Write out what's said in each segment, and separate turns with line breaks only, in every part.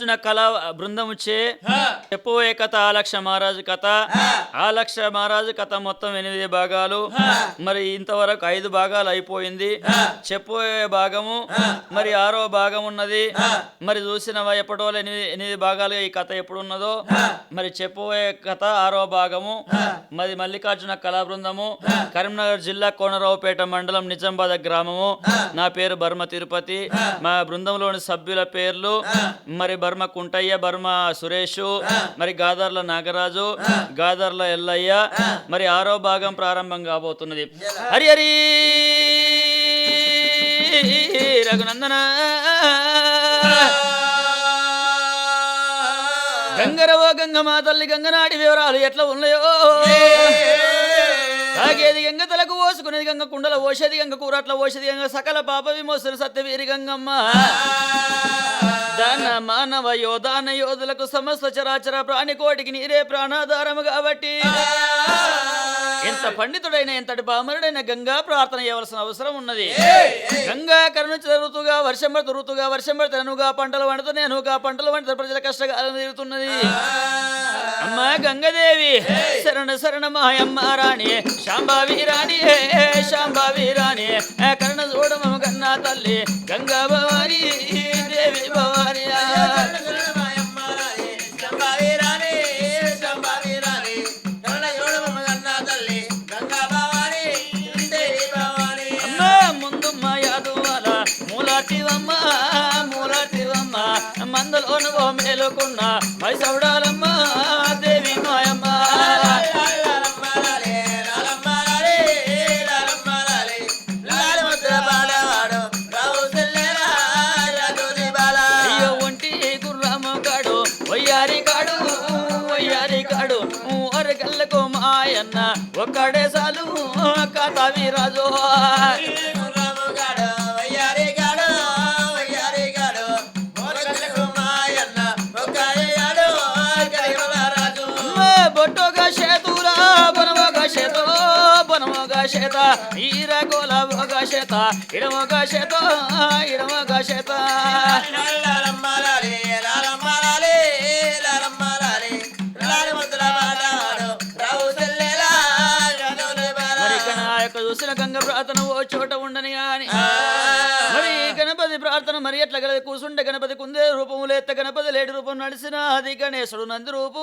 నాగార్జున కళా బృందముచే చెప్పబోయే కథ? ఆలక్ష మహారాజు కథ? ఆలక్ష మహారాజు కథ మొత్తం ఎనిమిది భాగాలు. మరి ఇంతవరకు ఐదు భాగాలు అయిపోయింది. చెప్పబోయే భాగము? మరి ఆరో భాగం ఉన్నది. మరి చూసిన ఎప్పటి వాళ్ళు ఎనిమిది ఎనిమిది భాగాలుగా ఈ కథ ఎప్పుడు ఉన్నదో? మరి చెప్పబోయే కథ? ఆరో భాగము. మరి మల్లికార్జున కళా బృందము కరీంనగర్ జిల్లా కోనరావుపేట మండలం నిజామాబాద్ గ్రామము. నా పేరు బర్మ తిరుపతి. మా బృందంలోని సభ్యుల పేర్లు మరి బర్మ కుంటయ్య బర్మ సురేష్ మరి గాదర్ల నాగరాజు గాదర్ల ఎల్లయ్య మరి ఆరో భాగం ప్రారంభం కాబోతున్నది. హరి హరి! రఘునందన! గంగరవో గంగమా తల్లి గంగనాడి వివరాలు ఎట్లా ఉన్నాయో? తాగేది గంగ తలకు ఓసుకునేది గంగ కుండల ఓషేది గంగ కూరట్ల ఓషేది గంగ సకల పాప విమోసన సత్యవీరి గంగమ్మ. దాన మానవ యోధాన యోధులకు సమస్త చరాచర ప్రాణికోటికి నీరే ప్రాణాధారము కాబట్టి. ఎంత పండితుడైన ఎంతటి పామరుడైన గంగా ప్రార్థన చేయవలసిన అవసరం ఉన్నది. గంగా కరుణ ఋతుగా వర్షం పడుతూ ఋతుగా వర్షం పడితే నువ్వుగా పంటలు వండుతున్నాయి నువ్వుగా పంటలు వండితే ప్రజల కష్టకాలం తీరుతున్నది. అమ్మ గంగదేవి శరణ శరణ మాయమ్మ రాణి శాంబావి రాణి శాంబావి రాణి కరుణ చూడమ కన్నా తల్లి గంగా భవాని దేవి భవాని. ఓ మేలుకున్న మైసౌడాలమ్మ దేవి మాయమ్మ. ఒక్కడే ఒంటి గుర్రము కాడు ఈరగోల ఒక చేత మరి ఇక నా యొక్క చూసిన గంగ ప్రార్థన ఎట్ల గలది కూసుండే గణపతి కుందే రూపము లేత గణపతి లేడి రూపం నడిచిన అది గణేశుడు నంది రూపు.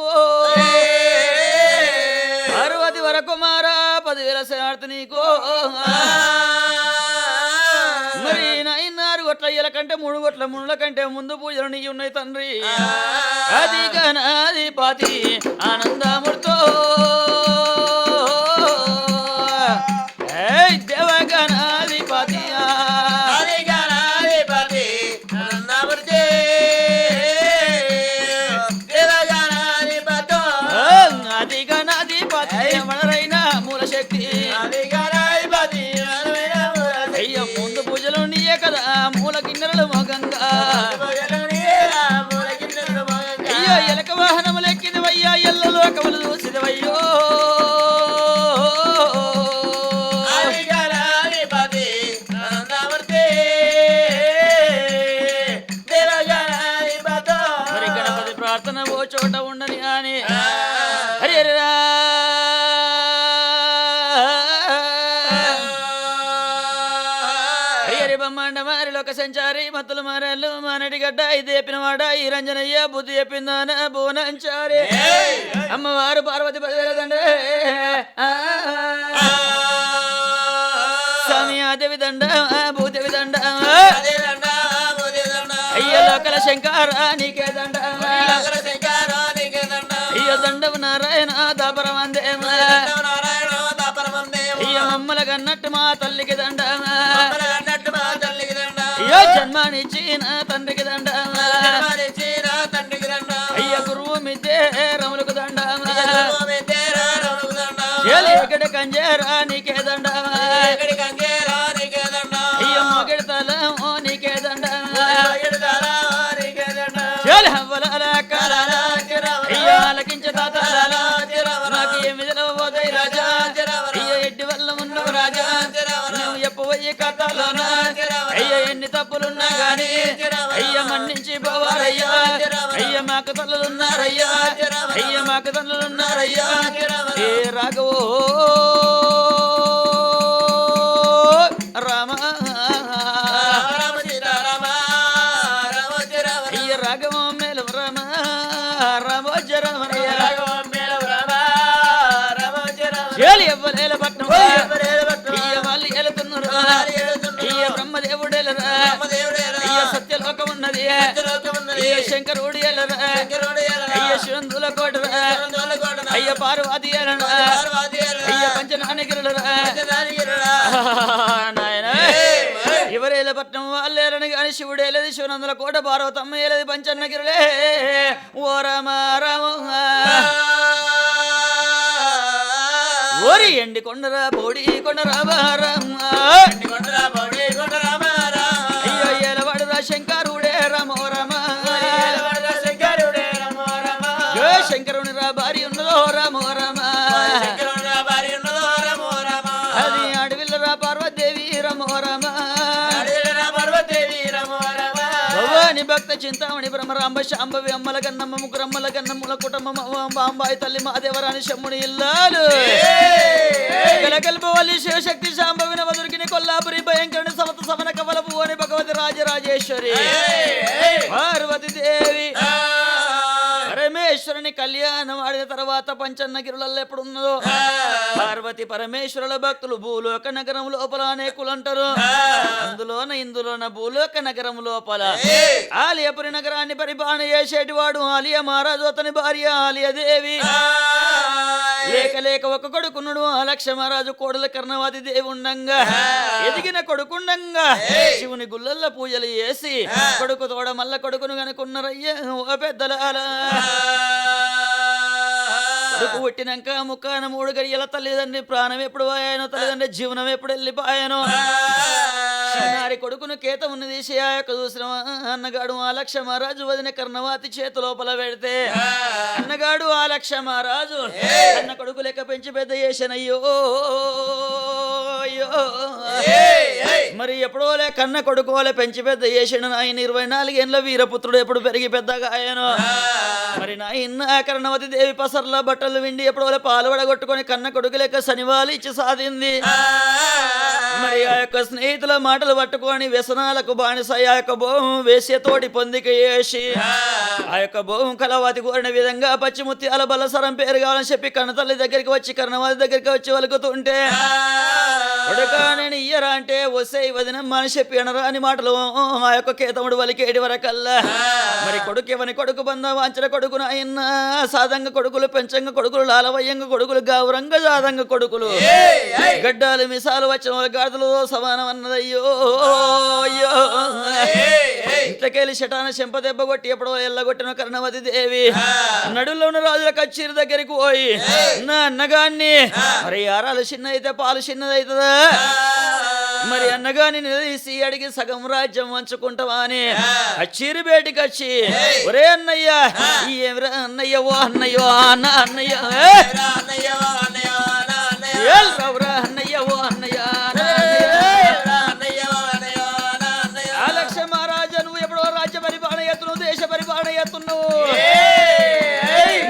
పార్వతి వరకు మారా పదివేల శనార్థి నీకు. మరి నైనారు గొట్ల కంటే మూడు గొట్ల ముళ్ళ కంటే ముందు పూజలు నీ ఉన్నాయి తండ్రి. అది గణాధిపతి ఆనందమూర్తో. బ్రహ్మాండ మారి లోక సంచారి మత్తులు మారల్లు మానటి గడ్డ ఇదేపిన వాడ ఈ రంజనయ్య బుద్ధి చెప్పిందాన భువనంచారి అమ్మవారు పార్వతి పదివేల దండే స్వామి ఆదేవి దండ భూదేవి దండ. అయ్య లోకల శంకర నీకే దండ. అయ్య దండవు నారాయణ దాపరమందేమ అయ్య మమ్మల కన్నట్టు మా తల్లికి దండ. అయ్యో జన్మనిచ్చిన తండ్రికి దండ తండ్రికి దండ అయ్య గురువు మిద్దే రములకు దండ ఎక్కడ కంజేరా నీకే దండ అయ్య మొగడి తలం నీకే దండ అయ్యాలకించ తాత. నాకు ఏమి రాజా. అయ్య వల్ల ఉన్నావు రాజా నువ్వు ఎప్పుడు కథలోనా తప్పులున్నా గాని అయ్య మన్నించి పోవాలయ్యా అయ్య మాకు తల్లులున్నారయ్యా. అయ్య మాకు తల్లులున్నారయ్యా. ఏ రాఘవో అయ్య శంకరుడు అయ్య శివందుల కోటరా? అయ్య పార్వతి అయ్య పంచనానిగిరులరా నాయన ఎవరేల పట్నం వాళ్ళేరని గాని శివుడేలేదు శివనందుల కోట పార్వతమ్మ ఏలేదు పంచన్నగిరులే ఓ రామ రామ ఓరి ఎండి కొండరా పోడి కొండరా బారమ్మ బ్రహ్మరాంబ శాంభవి అమ్మల కన్నమ్మ ముగ్గురమ్మల కన్నమ్ముల కుటుంబం బాంబాయి తల్లి మాదేవరాని శమ్ముని ఇల్లాలు. కలకల్పవల్లి శివశక్తి వదురికిని కొల్లాపురి భయంకరుని సమత సమన కవల భువని భగవతి రాజరాజేశ్వరి. పరమేశ్వరుని కళ్యాణం ఆడిన తర్వాత పంచన్నగిరులలో ఎప్పుడున్నదో? పార్వతి పరమేశ్వరుల భక్తులు భూలోక నగరం లోపల అనేకులు అంటారు. అందులోన ఇందులోన భూలోక నగరం లోపల. ఆలియపురి నగరాన్ని పరిపాలన చేసేటి వాడు ఆలియ మహారాజు అతని భార్య ఆలియ దేవి. లేక లేక ఒక కొడుకున్నాడు ఆ లక్ష మహారాజు కోడల కర్ణవాది దేవి ఉండంగా ఎదిగిన కొడుకుండంగా శివుని గుళ్ళల్లో పూజలు చేసి కొడుకు తోడ మల్ల కొడుకును కనుకున్నారయ్యా ఓ కొడుకు పుట్టినాక ముక్కాన మూడు గడియల తల్లిదండ్రి ప్రాణం ఎప్పుడు పోయానో తల్లిదండ్రి జీవనం ఎప్పుడు వెళ్ళిపోయానో. చిన్నారి కొడుకును కేతముని తీసి ఆ యొక్క చూసిన అన్నగాడు ఆ లక్ష మహారాజు వదిన కర్ణవాతి చేతి లోపల పెడితే అన్నగాడు ఆ లక్ష మహారాజు అన్న కొడుకు లెక్క పెంచి పెద్ద చేశానయ్యో అయ్యో. మరి ఎప్పుడోలే కన్న కొడుకోలే పెంచి పెద్ద చేసాడు నాయన ఇరవై నాలుగేళ్ళ వీరపుత్రుడు ఎప్పుడు పెరిగి పెద్దగా ఆయను మరి నాయన కర్ణవతి దేవి పసర్ల బట్టలు విండి ఎప్పుడోలే పాలు వడగొట్టుకొని కన్న కొడుకు లెక్క శనివాలు ఇచ్చి సాధింది. మరి ఆ యొక్క స్నేహితుల మాటలు పట్టుకొని వ్యసనాలకు బానిస ఆ యొక్క భోగం వేసేతోటి పొందిక చేసి ఆ యొక్క భోగం కలవాతి కోరిన విధంగా పచ్చిముత్యాల బలసరం పేరు కావాలని చెప్పి కన్నతల్లి దగ్గరికి వచ్చి కర్ణవాది దగ్గరికి వచ్చి వలుకుతుంటే నేను ఇయ్యరా అంటే వసే వదినమ్మా అని చెప్పి అనరా అని మాటలు ఆ యొక్క కేతముడు వలికేడి వరకల్లా. మరి కొడుకు ఇవని కొడుకు బంధ వాంచన కొడుకు నాయన్న సాదంగ కొడుకులు పెంచంగ కొడుకులు లాలవయ్యంగ కొడుకులు గౌరంగ సాదంగ కొడుకులు. గడ్డాలు మిసాలు వచ్చిన వాళ్ళ గాడిదలు సమానం అన్నదయ్యో అయ్యో. ఇంతకెళ్ళి శటాన చెంప దెబ్బ కొట్టి ఎప్పుడో ఎల్లగొట్టిన కర్ణవతి దేవి. నడుల్లో ఉన్న రాజుల కచ్చీరి దగ్గరికి పోయి నా అన్నగాన్ని మరి ఆరాలు చిన్న అయితే పాలు చిన్నదైతుందా? మరి అన్నగాని నిలదీసి అడిగి సగం రాజ్యం వంచుకుంటావా అని అచ్చీరి బేటికి వచ్చి ఒరే అన్నయ్య ఏమిరా అన్నయ్య ఓ అన్నయ్య అన్న అన్నయ్య ఏ? ఏల్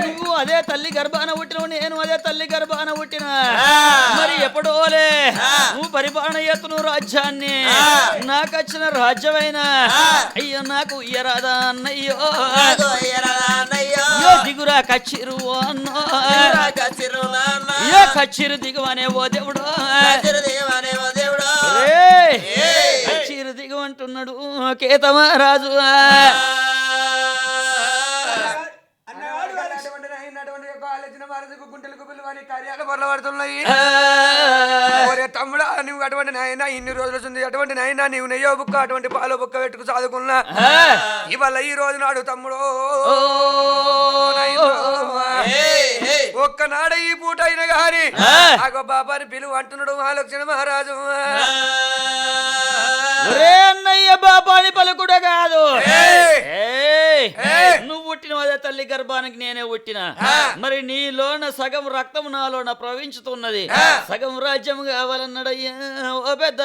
నువ్వు అదే తల్లి గర్భాన పుట్టినవు నేను అదే తల్లి గర్భాన పుట్టిన. మరి ఎప్పుడోలే నువ్వు పరిపాలన ఎత్తును రాజ్యాన్ని. నాకు వచ్చిన రాజ్యమైన. అయ్యో నాకు ఇయ్యరాదా అన్నయ్యో. దిగురా కచ్చిరు అన్నో. కచ్చిరు దిగువనే ఓ దేవుడు! కచ్చిరు దిగువంటున్నాడు కేతమహారాజు
అన్నవాడు అటువంటి నాయన అటువంటి భారతకు గుంటలకు పిల్లవాని కార్యాలు పొరలబడుతున్నాయి ఒరే తమ్ముడా నువ్వు అటువంటి నాయన ఇన్ని రోజులు ఉంది అటువంటి నాయన నీవు నెయ్యో బుక్క అటువంటి పాలు బుక్క పెట్టుకు చదువుకున్నా ఇవాళ ఈ రోజు నాడు తమ్ముడు ఒక్కనాడ ఈ పూట అయిన గాని. ఆగో బాబాని పిలువ అంటున్నాడు మహాలక్ష్మణ మహారాజు.
అన్నయ్య బాబాని పలుకుడు కాదు! నువ్వు పుట్టిన తల్లి గర్భానికి నేనే పుట్టిన. మరి నీలోన సగం రక్తం నాలోన ప్రవహించుతున్నది. సగం రాజ్యం కావాలన్నాడయ్యా ఓ పెద్ద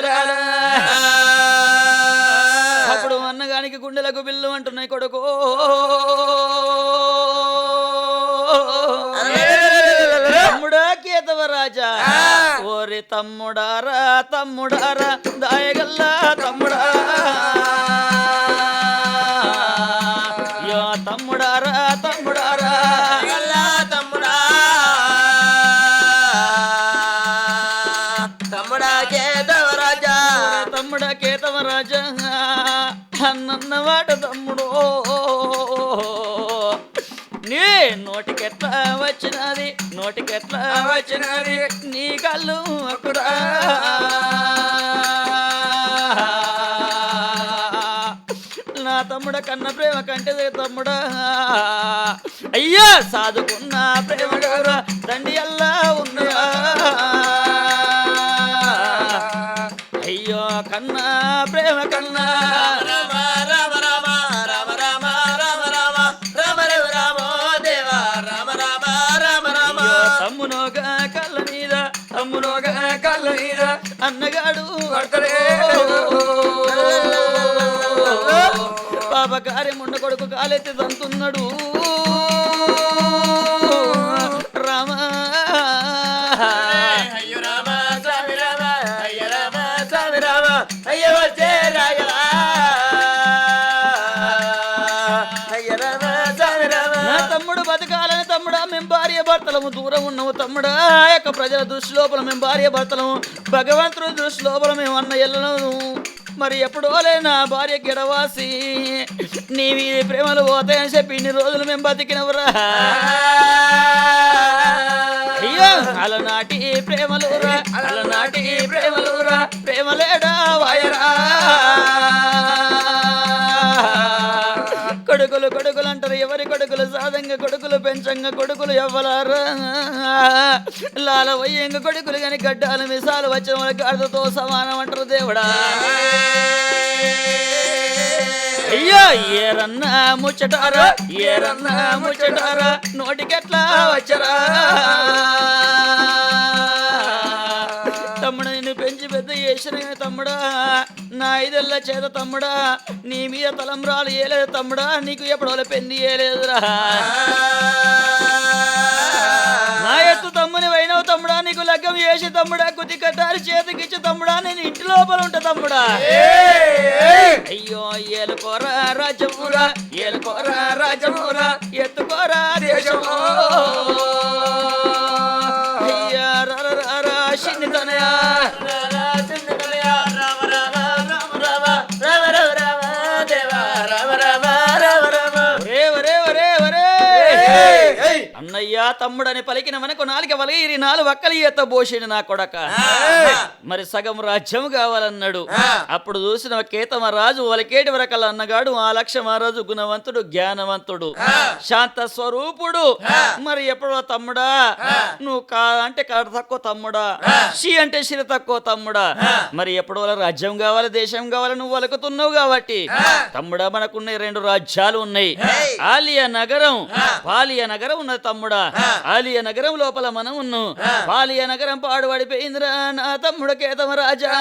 అప్పుడు అన్నగానికి గుండెలకు బిల్లు అంటున్నాయి కొడుకు. తమ్ముడా కేతవ రాజా.
ఆ.
ఓరి తమ్ముడారా తమ్ముడారా దాయగల్లా తమ్ముడా. యో తమ్ముడారా తమ్ముడారా
నన్నవాడు తమ్ముడు.
నీ నోటికెట్లా వచ్చినది? నోటికెట్లా వచ్చినది? నీ కళ్ళు అక్కుడా. నా తమ్ముడ కన్న ప్రేమ కంటే తమ్ముడా. అయ్యా సాధుకున్న ప్రేమ తండ్రి అల్లా.
రామ.
నా తమ్ముడు బతకాలని తమ్ముడా మేము భార్య భర్తలము దూరం ఉన్నాము తమ్ముడా. ఆ యొక్క ప్రజల దృష్టి లోపల మేము భార్య భర్తలము భగవంతుడి దృష్టి లోపల మేము అన్న ఎల్లను మరి ఎప్పుడోలే నా భార్య గిడవాసి. నీవి ప్రేమలు పోతాయని చెప్పి ఇన్ని రోజులు మేము బతికినవరా. అయ్యో అలనాటి ప్రేమలురా అలనాటి ప్రేమలురా ప్రేమలేడా వాయరా. కొడుకులు కొడుకులు అంటారు కొడుకులు సాధంగా కొడుకులు పెంచంగా కొడుకులు ఎవ్వలారా? లాల కొడుకులు గాని గడ్డాలు మిసాలు వచ్చిన వాళ్ళకి అర్థతో సమానం అంటారు దేవుడా. అయ్యో ఏరన్నా ముచ్చటారా? ఏరన్నా ముచ్చటారా? నోటికెట్లా వచ్చరా? పెద్ద తమ్ముడా నా ఐదెల్ల చేత తమ్ముడా నీ మీద తలంబ్రాలు ఏలేదు తమ్ముడా నీకు ఎప్పుడో పెంది ఏలేదురా. నా ఎత్తు తమ్ముని వైనవు తమ్ముడా నీకు లగ్గం చేసి తమ్ముడా కుతి కట్టారి చేతికిచ్చి తమ్ముడా నేను ఇంటి లోపల ఉంటా తమ్ముడా. అయ్యో ఏలుకోరా రాజమూరా ఏలుకోరా రాజమురా ఎత్తుకోరా దేశమో. తమ్ముడని పలికిన మనకు నాలుక వలగిరి నాలుగు వక్కలి ఎత్త బోషిని నా కొడక. మరి సగం రాజ్యం కావాలన్నాడు. అప్పుడు చూసిన కేతమ రాజు వలకేటి వరకల అన్నగాడు ఆ లక్ష మహారాజు గుణవంతుడు జ్ఞానవంతుడు. శాంత స్వరూపుడు. మరి ఎప్పుడో తమ్ముడా? నువ్వు కా అంటే కాడ తక్కువ తమ్ముడా? షి అంటే శిర తక్కువ తమ్ముడా? మరి ఎప్పుడో రాజ్యం కావాలి దేశం కావాలి నువ్వు వలుకుతున్నావు కాబట్టి. తమ్ముడా మనకున్న రెండు రాజ్యాలు ఉన్నాయి. ఆలియా నగరం పాలియా నగరం ఉన్నది తమ్ముడా. ఆలియా నగరం లోపల మనం ఉన్నాం. పాలియా నగరం పాడుపడిపోయిందిరా నా తమ్ముడు కేతమ రాజా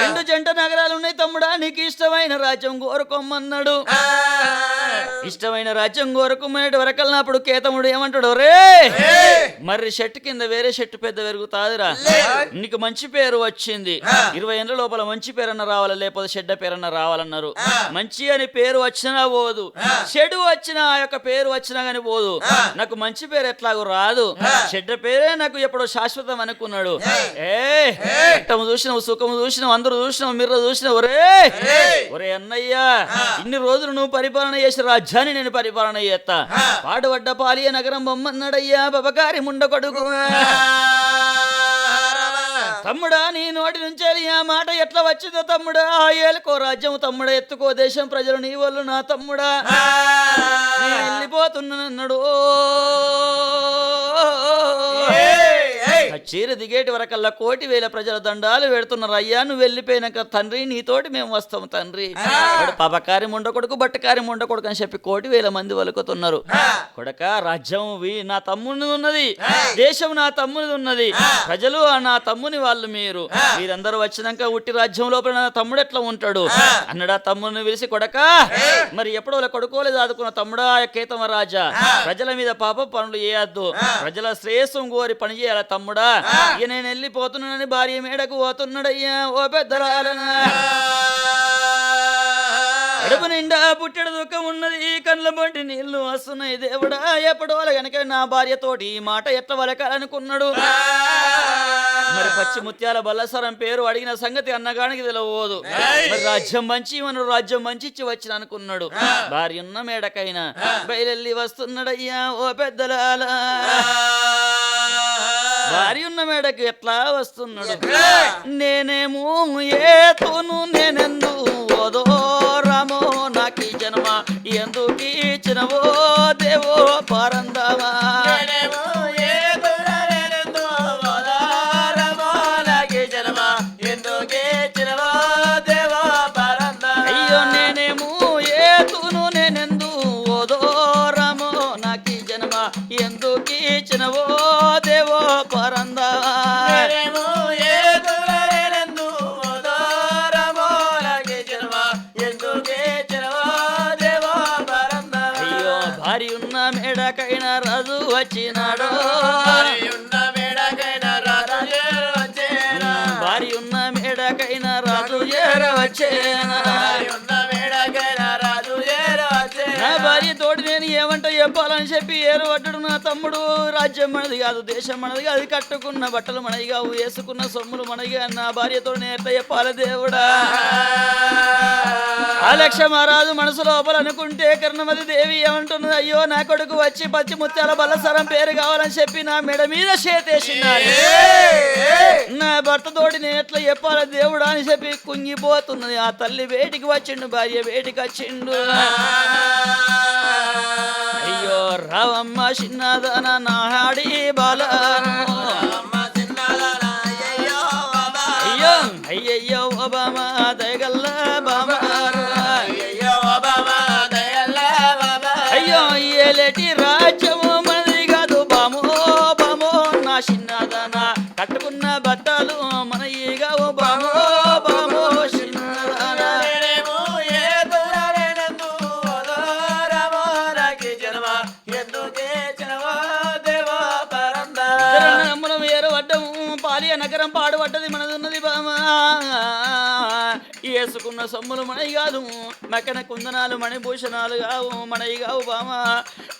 రెండు జంట నగరాలు ఉన్నాయి తమ్ముడా. నీకు ఇష్టమైన రాజ్యం కోరుకోమన్నాడు. ఇష్టమైన రాజ్యం కోరుకోమనేటి వరకల్లా అప్పుడు కేతముడు ఏమంటాడు? రే! మరి చెట్టు కింద వేరే చెట్టు పెద్ద పెరుగుతాదిరా. నీకు మంచి పేరు వచ్చింది. ఇరవై ఏళ్ళ లోపల మంచి పేరన్న రావాలి? లేకపోతే చెడ్డ పేరన్న రావాలన్నారు. మంచి అని పేరు వచ్చినా పోదు. చెడు వచ్చినా ఆ యొక్క పేరు వచ్చినా గాని పోదు. నాకు మంచి పేరు ఎట్లాగో రాదు. చెడ్డ పేరే నాకు ఎప్పుడో శాశ్వతం అనుకున్నాడు. ఏ. చూసినావు సుఖము చూసినావు అందరూ చూసినావు? మీరు చూసినావు? ఒరే! ఒరే అన్నయ్య! ఇన్ని రోజులు నువ్వు పరిపాలన చేసి రాజ్యాన్ని నేను పరిపాలన చేస్తా. పాడుపడ్డ పాలియ నగరం బొమ్మన్నాడయ్యా బబకారి ముండ కొడుకు తమ్ముడా నీ నోటి నుంచి ఆ మాట ఎట్లా వచ్చిందో తమ్ముడా? ఆ ఏలుకో రాజ్యం తమ్ముడా ఎత్తుకో దేశం ప్రజలు నీ వాళ్ళు నా తమ్ముడా. వెళ్ళిపోతున్నానన్నాడు. ఆ చీర దిగేటి వరకల్లా కోటి వేల ప్రజల దండాలు పెడుతున్నారు. అయ్యా నువ్వు వెళ్ళిపోయినాక తండ్రి నీతోటి మేము వస్తాం తండ్రి. పాపకారి ముండ కొడుకు బట్టకారి ముండ కొడుకు అని చెప్పి కోటి వేల మంది వలుకుతున్నారు. కొడక రాజ్యం వి- నా తమ్ముని ఉన్నది. దేశం నా తమ్ముని ఉన్నది. ప్రజలు నా తమ్ముని వాళ్ళు మీరు. మీరందరూ వచ్చినాక ఉట్టి రాజ్యం లోపల నా తమ్ముడు ఎట్లా ఉంటాడు? అన్నడా తమ్ముని పిలిచి కొడక మరి ఎప్పుడో వాళ్ళ కొడుకోలే దాదుకున్న తమ్ముడా కేతమ రాజా. ప్రజల మీద పాప పనులు చేయొద్దు. ప్రజల శ్రేయస్సం కోరి పని చేయాల తమ్ముడా? ఇక నేను వెళ్ళిపోతున్నానని భార్య మేడకు పోతున్నాడయ్యా. ఓ పెద్దరాలనా. కడుపు నిండా పుట్టెడు దుఃఖం ఉన్నది. ఈ కళ్ళ బట్టి నీళ్ళు వస్తున్నాయి దేవుడా. ఎప్పుడో గనక నా భార్యతోటి ఈ మాట ఎట్లా వలకాలనుకున్నాడు మరి పచ్చి ముత్యాల బల్లసరం పేరు అడిగిన సంగతి అన్నగానికి తెలియదు మరి రాజ్యం మంచి మన రాజ్యం మంచి ఇచ్చి వచ్చిన అనుకున్నాడు భార్య ఉన్న మేడకైనా బయలెల్లి వస్తున్నాడయ్యా. ఓ పెద్దలాల. భార్య ఉన్న మేడకు ఎట్లా వస్తున్నాడు? నేనేమో ఏతోను నేనెందు ఓదో రామో నాకీ జన్మ ఎందుకు ఇచ్చినవో దేవో పరందమా రాజు వచ్చినాడు.
ఉన్న మేడకైన రాజు వచ్చేనా?
భార్య ఉన్న మేడకైనా రాజు చేరవచ్చేనా
ఉన్న మేడకైన రాజు వచ్చేనా
తోటి నేను ఏమంట చెప్పాలని చెప్పి ఏరు పట్టడు నా తమ్ముడు. రాజ్యం మనది కాదు దేశం మనది కాదు. కట్టుకున్న బట్టలు మనది కావు వేసుకున్న సొమ్ములు మనది నా భార్యతో నేను చెప్పాలి దేవుడా. ఆ మహారాజు మనసు లోపల అనుకుంటే కర్ణమతి దేవి ఏమంటున్నది అయ్యో నా కొడుకు వచ్చి పచ్చి ముత్యాల బలసరం పేరు కావాలని చెప్పి నా మెడ మీద చేతేసినాడు నా భర్త తోటి నేను ఎట్లా చెప్పాలి దేవుడా అని చెప్పి కుంగిపోతున్నది. ఆ తల్లి వేటికి వచ్చిండు భార్య వేటికి వచ్చిండు. రావమ్మ చిన్నదన నాడి బాలను వేసుకున్న సొమ్ములు మనవి కాదు. మకన కుందనాలు మణిభూషణాలు కావు మనవి కావు బామా.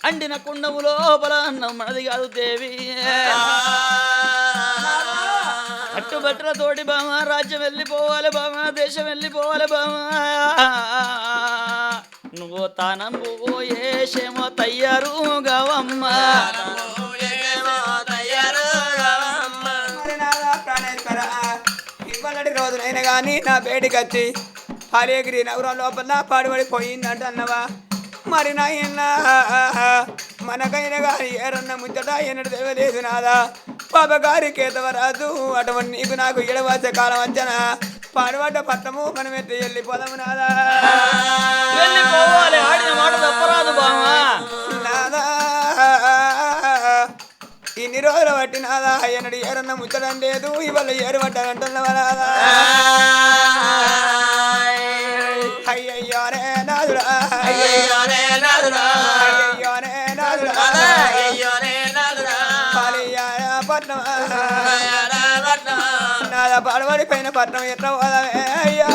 అండిన కుండము లోపల అన్నం మనది కాదు దేవి. కట్టుబట్టల తోటి బామ రాజ్యం వెళ్ళిపోవాలి బామ దేశం వెళ్ళిపోవాలి బామ. నువ్వు తానంబు ఏషేమో తయ్యారు గవమ్మా.
మరి నాదా ప్రాణేశ్వర రోజునైనా కానీ నా బేటికి వచ్చి హరేగిరి నగరం లోపల పాడుబడిపోయిందంట అన్నవా మరి నాయన మనకైనా కానీ ఏరన్న ముచ్చట ఎన్నడు తెలియలేదు నాదా? పాపగారి కేతవరాజు అటువంటి నీకు నాకు ఎడవాసే కాలం వచ్చనా పాడుబడ్డ పట్టము మనం ఎత్తి వెళ్ళిపోదాము నాదా?
వెళ్ళిపోవాలి ఆడిన మాట తప్పరాదు బామా
నాదా? ఇన్ని రోజులు బట్టి నాదా? ఎన్నడు ఏరన్న ముచ్చడం లేదు ఇవాళ ఏరు పడ్డానంటున్నవా పట్నం. నాద పడవడి పైన పట్నం ఎట్లా పోదామే? అయ్యో.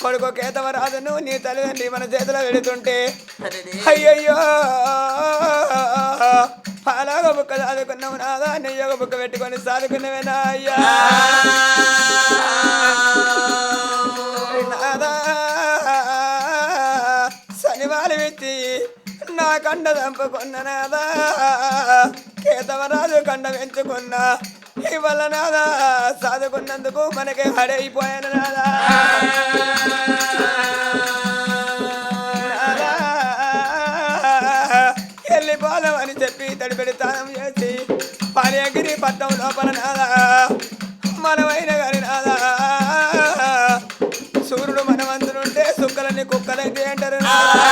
కొడుకు కేతవరాజును నీ తల్లిదండ్రి మన చేతిలో వెళుతుంటే అయ్యయ్యో! అలాగ బుక్క చదువుకున్నావు నాదా? నెయ్యి ఒక బుక్క పెట్టుకొని చదువుకున్నవేనా అయ్యా? నాదా! శనివారం ఎత్తి నా కండ చంపుకున్న నాదా? కేతవరాజు కండ పెంచుకున్నా ఇవాళ నాదా చదువుకున్నందుకు మనకి హడైపోయాను నాదా వెళ్ళిపోదామని చెప్పి తడిపెడి తానం చేసి పాలయగిరి పట్టం లోపల నాదా మనమైన గారి నాదా సూర్యుడు మనమందునుంటే సుక్కలని కుక్కలైతే అంటారు నాదా.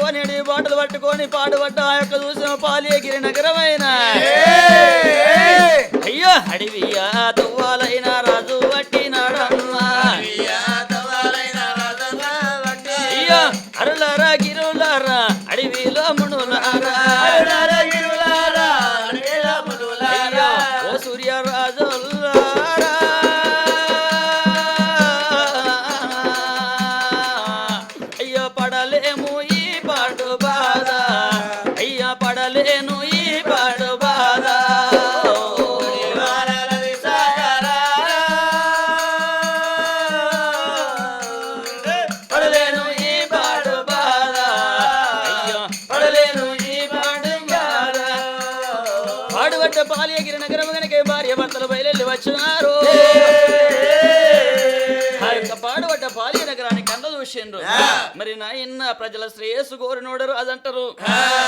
పట్టుకొని అడివి బాటలు పట్టుకొని పాడుపడ్డ ఆ యొక్క చూసిన పాలియగిరి నగరమైన. అయ్యో అడివియా ప్రజల శ్రేయస్సు కోరినోడరు అదంటారు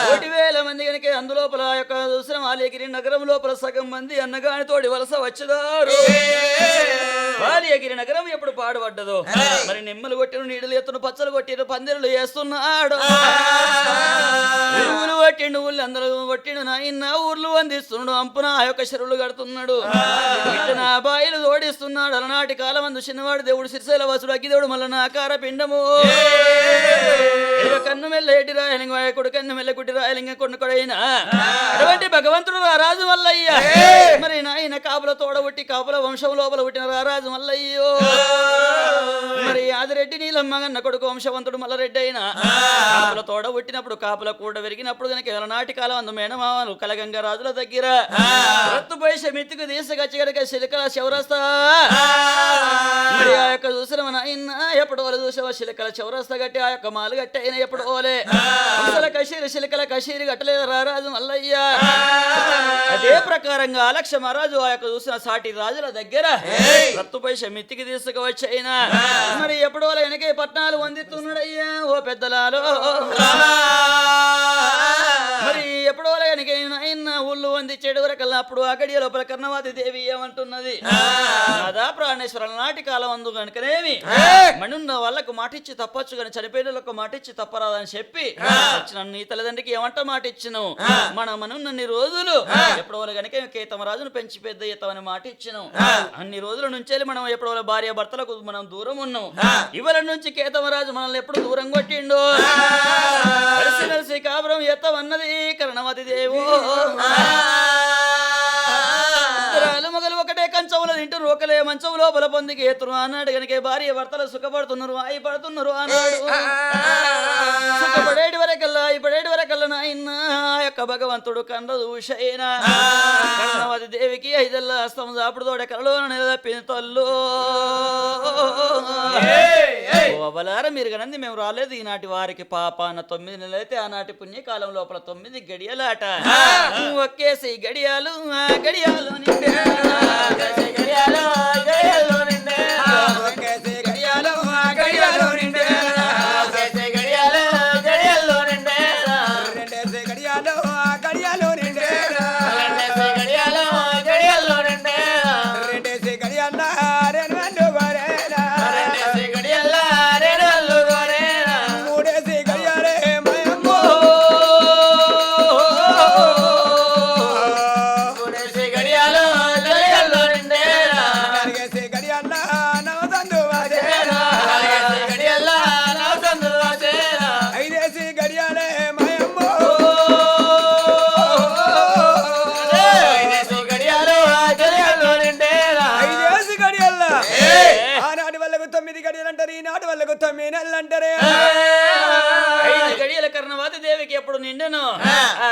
కోటి వేల మంది కనుక అందులోపల ఆ యొక్క చూసిన మాలియగిరి నగరం లోపల సగం మంది అన్నగాని తోడి వలస వచ్చేదారు. బాలియగిరి నగరం ఎప్పుడు పాడుపడ్డదో. మరి నిమ్మలు కొట్టిన నీడలు ఎత్తున పచ్చలు కొట్టిన పందిరులు వేస్తున్నాడు. ఊరు కొట్టిండు ఊళ్ళు అందరూ కొట్టిండు నాయన్న ఊర్లు అందిస్తున్నాడు అంపున ఆ యొక్క చెరువులు కడుతున్నాడు. నా బాయిలు ఓడిస్తున్నాడు అలనాటి కాలం అందు చిన్నవాడు దేవుడు సిరిసేల వసుడు అగ్గిదేవుడు మల్ల నా ఆకార పిండము. కన్ను మెల్ల ఏటి రాయలింగ కొడు కన్ను మెల్ల కుట్టి రాయలింగ కొన్ను కొడైన. అటువంటి భగవంతుడు రారాజు మల్లయ్య మరి నాయన కాపుల తోడబుట్టి కాపుల వంశం లోపల పుట్టిన రారాజు మల్లయ్యో మరి ఆదిరెడ్డి నీలమ్మగన్న కొడుకు వంశవంతుడు మల్లరెడ్డి అయిన కాపుల తోడ పుట్టినప్పుడు కాపుల కూడ పెరిగినప్పుడు కనుక నాటి కాలం అందు మేనమామలు కలగంగ రాజుల దగ్గర. రత్తుపై శమిత్తుకు తీసుకొచ్చి గడక శిలికల శివరస్తా మరి ఆ యొక్క చూసిన మన ఆయన ఎప్పుడు వాళ్ళు చూసావా శిలికల చౌరస్తా గట్టి ఆ యొక్క మాలు గట్టి అయిన ఎప్పుడు ఓలే హంసల కషీరి శిలికల కషీరి గట్టలేదు రారాజు మల్లయ్య. అదే ప్రకారంగా అలక్ష మహారాజు ఆ యొక్క చూసిన సాటి రాజుల దగ్గర రత్తుపై శమిత్తికి తీసుకువచ్చి అయినా మరి ఎప్పుడు వెనకే పట్నాలు వందిస్తున్నాడయ్యా. ఓ పెద్దలాలో మరి ఎప్పుడు ఊళ్ళు వంది చెడు వరకల్లా అప్పుడు ఆ గడియ లోపల కర్ణవాది దేవి ఏమంటున్నది? అదా ప్రాణేశ్వర నాటి కాలం అందు కనుకనేమి మనున్న వాళ్ళకు మాటిచ్చి తప్పొచ్చు కానీ చనిపోయిన వాళ్ళకు మాటిచ్చి తప్పరాదని చెప్పి వచ్చిన నీ తల్లిదండ్రికి ఏమంట మాట ఇచ్చినావు మన మనున్నన్ని రోజులు ఎప్పుడు కనుక కేతమ రాజును పెంచి పెద్ద ఎత్తమని మాట ఇచ్చినాం అన్ని రోజుల నుంచి మనం ఎప్పుడు భార్య భర్తలకు మనం దూరం ఉన్నాం. ఇవాళ నుంచి కేతమరాజు మనల్ని ఎప్పుడు దూరం కొట్టిండు? కలిసి కాపురం ఎత్తమన్నది కరణవతి దేవో. ఒకటే కంచంలో తింటారు ఒకలే మంచం లోపల పొందికి ఎత్తురు అన్నాడు కనుక భార్య భర్తలు సుఖపడుతున్నారు ఆయి పడుతున్నారు అన్నాడు సుఖపడేటి వరకల్లా ఇపడేటి వరకల్లా నాయన యొక్క భగవంతుడు కండ కర్ణవతి దేవికి ఐదల్లా అస్తం చాపుడు తోడ కలలో నిలదప్పిన తల్లు. అవలార మీరు కనంది మేము రాలేదు ఈనాటి వారికి పాప అన్న తొమ్మిది నెలలైతే ఆనాటి పుణ్యకాలం లోపల తొమ్మిది గడియలాట. ఒక్కేసి గడియాలు గడియాలు నిండే. ಜಯ ಜಯ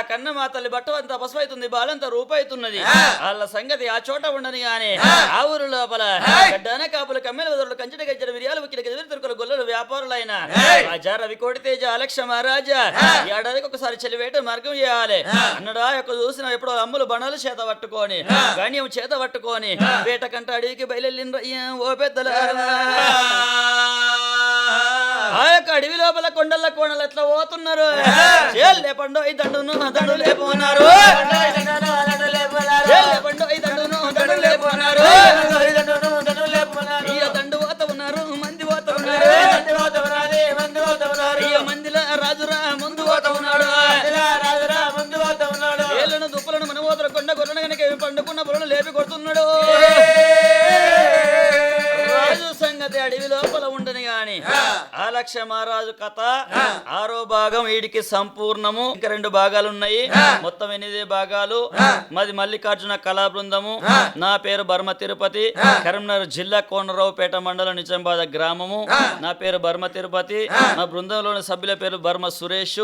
కన్న మా తల్లి బట్ట అంతా పసుపు అవుతుంది బాలంతా రూపవుతున్నది వాళ్ళ సంగతి ఆ చోట ఉండని గాని ఆ. ఊరు లోపల గడ్డాన కాపులు కమ్మెల వదరులు కంచెట గజ్జల మిరియాలు ఉక్కిల గజలు తిరుకుల గొల్లలు వ్యాపారులైన రాజా రవి కోటి తేజ అలక్ష మహారాజా ఏడాదికి ఒకసారి చెలివేట మార్గం చేయాలి. అన్నడా యొక్క చూసిన ఎప్పుడో అమ్ములు బండలు చేత పట్టుకొని గణ్యం చేత పట్టుకొని వేట కంట అడవికి బయలుదేరిన ఓ అడవి లోపల కొండల కోణలు ఎట్లా పోతున్నారు? చేల్ లేపండు ఈ దండును దండు లేపున్నారు చేల్ లేపండు ఈ దండును దండు లేపున్నారు ఈ దండు పోత ఉన్నారు మంది పోత ఉన్నారు. ఈ మందిలో రాజురా ముందు పోత ఉన్నాడు. ఏళ్ళను దుప్పులను మన పోతల కొండ గొర్రెను కనుక పండుకున్న పొలను లేపి కొడుతున్నాడు. రాజు సంగతి అడవి లోపల ఉండని గాని. ఆ. లక్ష మహారాజు కథ ఆరో భాగం వీడికి సంపూర్ణము. ఇంకా రెండు భాగాలు ఉన్నాయి మొత్తం ఎనిమిది భాగాలు. మాది మల్లికార్జున కళా బృందము నా పేరు బర్మ తిరుపతి. కరీంనగర్ జిల్లా కోనరావుపేట మండలం నిజామాబాద్ గ్రామము. నా పేరు బర్మ తిరుపతి. నా బృందంలోని సభ్యుల పేరు బర్మ సురేష్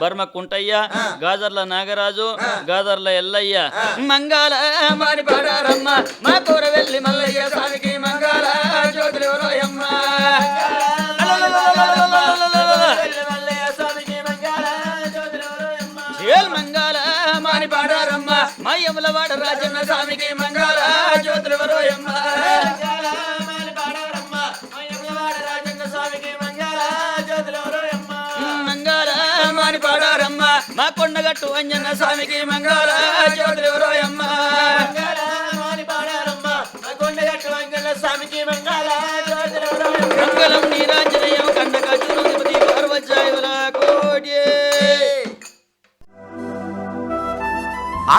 బర్మ కుంటయ్య గాజర్ల నాగరాజు గాజర్ల ఎల్లయ్య. మారి పాడారమ్మ మా కూర వెళ్ళి మల్లయ్య స్వామికి మంగాళ మాని పాడారమ్మ వాడ రాజన్న స్వామికి మంగాళ జ్యోతులు ఎవరోయమ్మ. మంగాళ మాని పాడారమ్మ మా కొండగట్టు అంజన్న స్వామికి మంగాళ జ్యోతులు ఎవరోయమ్మ.